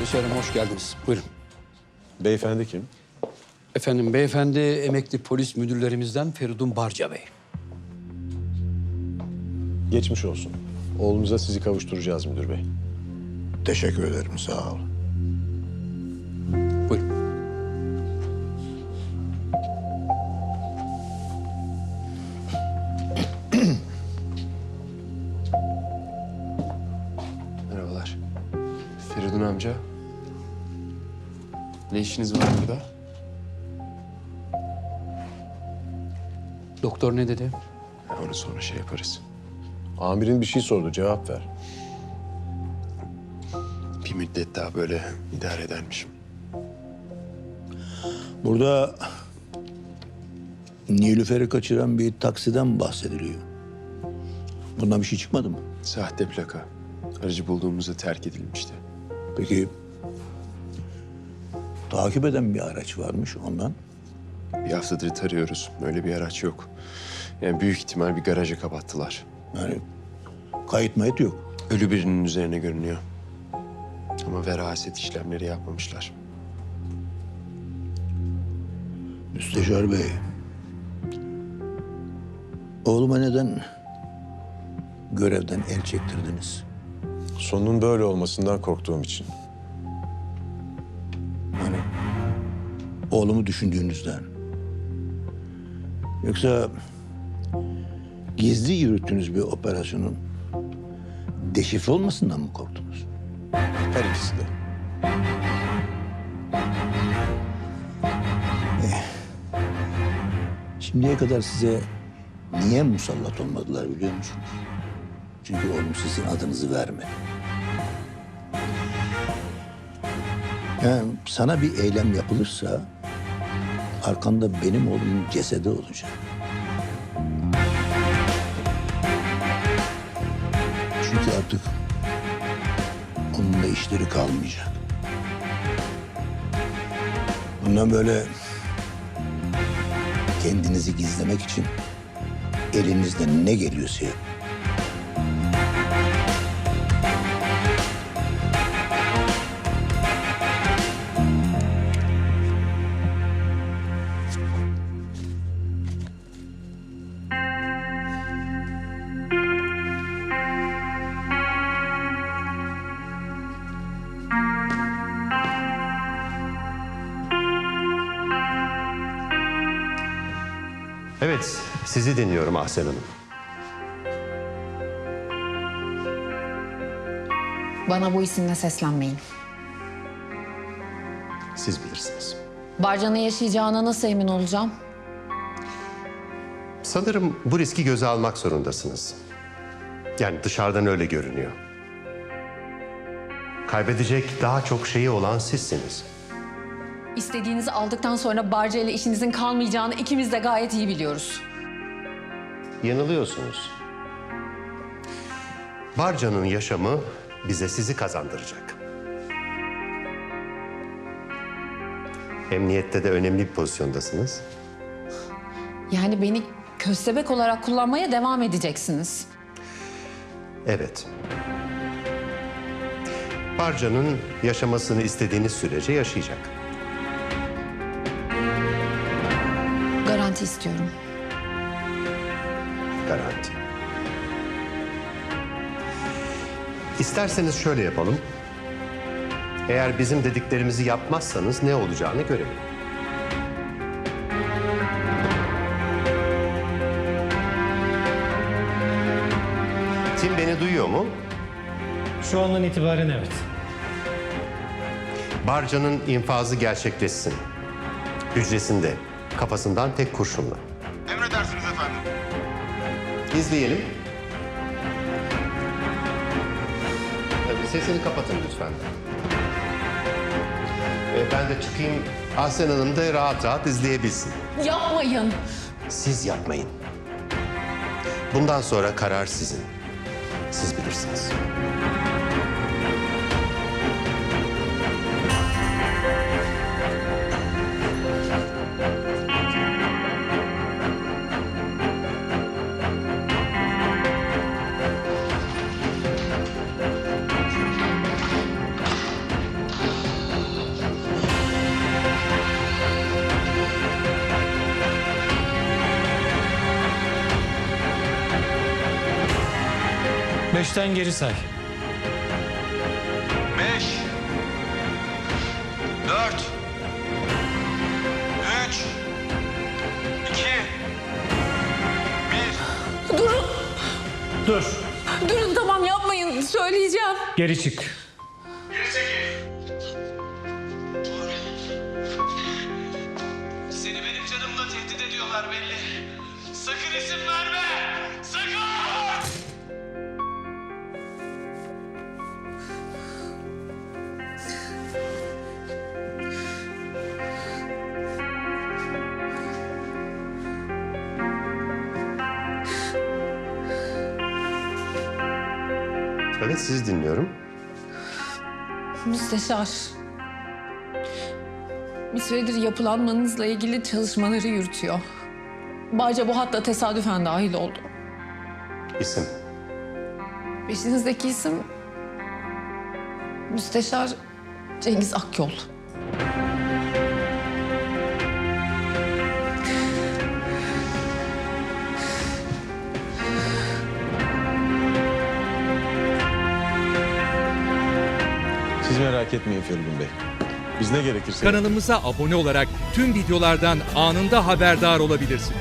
Müsteşarım hoş geldiniz. Buyurun. Beyefendi kim? Efendim beyefendi emekli polis müdürlerimizden Feridun Barca Bey. Geçmiş olsun. Oğlunuza sizi kavuşturacağız müdür bey. Teşekkür ederim, sağ ol. Ne işiniz var burada? Doktor ne dedi? Onu sonra şey yaparız. Amirin bir şey sordu, cevap ver. Bir müddet daha böyle idare edermişim. Burada Nilüfer'i kaçıran bir taksiden bahsediliyor. Bundan bir şey çıkmadı mı? Sahte plaka. Aracı bulduğumuzda terk edilmişti. Peki takip eden bir araç varmış ondan. Bir haftadır tarıyoruz. Öyle bir araç yok. Yani büyük ihtimal bir garaja kapattılar. Yani kayıt mayıt yok. Ölü birinin üzerine görünüyor. Ama veraset işlemleri yapmamışlar. Müsteşar Bey. Oğluma neden görevden el çektirdiniz? Sonunun böyle olmasından korktuğum için. Oğlumu düşündüğünüzden. Yoksa gizli yürüttüğünüz bir operasyonun deşifre olmasından mı korktunuz? Her ikisi de. Şimdiye kadar size niye musallat olmadılar biliyor musunuz? Çünkü oğlum sizin adınızı vermedi. Yani sana bir eylem yapılırsa arkanda benim oğlumun cesedi olacak. Çünkü artık onunla işleri kalmayacak. Bundan böyle kendinizi gizlemek için elinizden ne geliyorsa yapın. Evet, sizi dinliyorum Ahsen Hanım. Bana bu isimle seslenmeyin. Siz bilirsiniz. Barcan'ın yaşayacağına nasıl emin olacağım? Sanırım bu riski göze almak zorundasınız. Yani dışarıdan öyle görünüyor. Kaybedecek daha çok şeyi olan sizsiniz. İstediğinizi aldıktan sonra Barca ile işinizin kalmayacağını ikimiz de gayet iyi biliyoruz. Yanılıyorsunuz. Barca'nın yaşamı bize sizi kazandıracak. Emniyette de önemli bir pozisyondasınız. Yani beni köstebek olarak kullanmaya devam edeceksiniz. Evet. Barca'nın yaşamasını istediğiniz sürece yaşayacak. Garanti istiyorum. Garanti. İsterseniz şöyle yapalım. Eğer bizim dediklerimizi yapmazsanız ne olacağını görelim. Tim beni duyuyor mu? Şu andan itibaren evet. Barca'nın infazı gerçekleşsin. Hücresinde, kafasından tek kurşunla. Emredersiniz efendim. İzleyelim. Tabii sesini kapatın lütfen. Ee, ben de çıkayım. Ahsen Hanım da rahat rahat izleyebilsin. Yapmayın. Siz yapmayın. Bundan sonra karar sizin. Siz bilirsiniz. Beşten geri say. Beş. Dört. Üç. İki. Bir. Durun, Dur. durun tamam yapmayın. Söyleyeceğim. Geri çık. Geri çekil. Seni benim canımla tehdit ediyorlar belli. Sakın isim verme. Evet sizi dinliyorum. Müsteşar. Bir süredir yapılanmanızla ilgili çalışmaları yürütüyor. Barca bu hatta tesadüfen dahil oldu. İsim. Peşinizdeki isim Müsteşar Cengiz Akyol. Siz merak etmeyin Feridun Bey. Biz ne gerekirse... Kanalımıza abone olarak tüm videolardan anında haberdar olabilirsiniz.